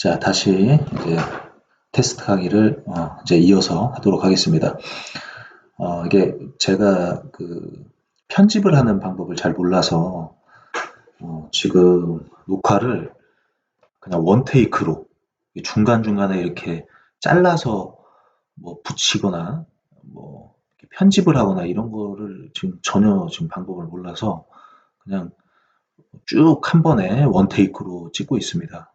자, 다시 이제 테스트 강의를 어, 이제 이어서 하도록 하겠습니다. 어, 이게 제가 그 편집을 하는 방법을 잘 몰라서 어, 지금 녹화를 그냥 원테이크로 중간중간에 이렇게 잘라서 뭐 붙이거나 뭐 편집을 하거나 이런 거를 지금 전혀 지금 방법을 몰라서 그냥 쭉 한 번에 원테이크로 찍고 있습니다.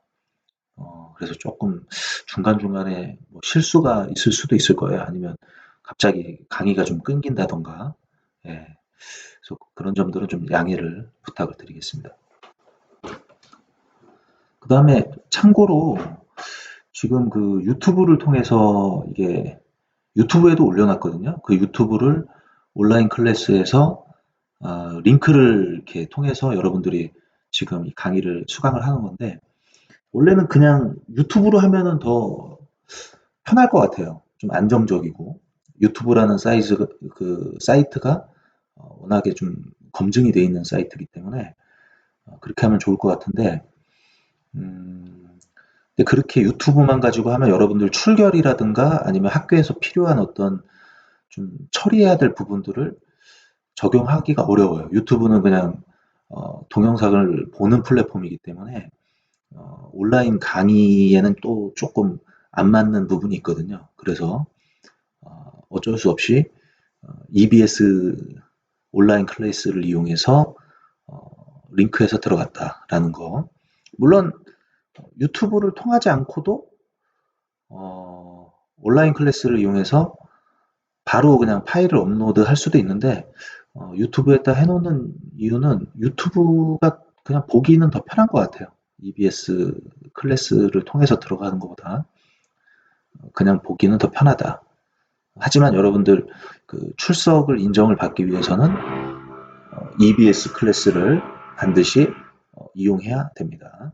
어, 그래서 조금 중간중간에 뭐 실수가 있을 수도 있을 거예요. 아니면 갑자기 강의가 좀 끊긴다던가. 예. 그래서 그런 점들은 좀 양해를 부탁을 드리겠습니다. 그 다음에 참고로 지금 그 유튜브를 통해서 이게 유튜브에도 올려놨거든요. 그 유튜브를 온라인 클래스에서 어, 링크를 이렇게 통해서 여러분들이 지금 이 강의를 수강을 하는 건데 원래는 그냥 유튜브로 하면은 더 편할 것 같아요. 좀 안정적이고 유튜브라는 사이즈 그 사이트가 어, 워낙에 좀 검증이 돼 있는 사이트이기 때문에 어, 그렇게 하면 좋을 것 같은데 음, 근데 그렇게 유튜브만 가지고 하면 여러분들 출결이라든가 아니면 학교에서 필요한 어떤 좀 처리해야 될 부분들을 적용하기가 어려워요. 유튜브는 그냥 어, 동영상을 보는 플랫폼이기 때문에 어, 온라인 강의에는 또 조금 안 맞는 부분이 있거든요. 그래서 어, 어쩔 수 없이 어, EBS 온라인 클래스를 이용해서 어, 링크에서 들어갔다라는 거. 물론 유튜브를 통하지 않고도 어, 온라인 클래스를 이용해서 바로 그냥 파일을 업로드 할 수도 있는데 어, 유튜브에다 해놓는 이유는 유튜브가 그냥 보기는 더 편한 것 같아요. EBS 클래스를 통해서 들어가는 것보다 그냥 보기는 더 편하다. 하지만 여러분들 그 출석을 인정을 받기 위해서는 EBS 클래스를 반드시 어, 이용해야 됩니다.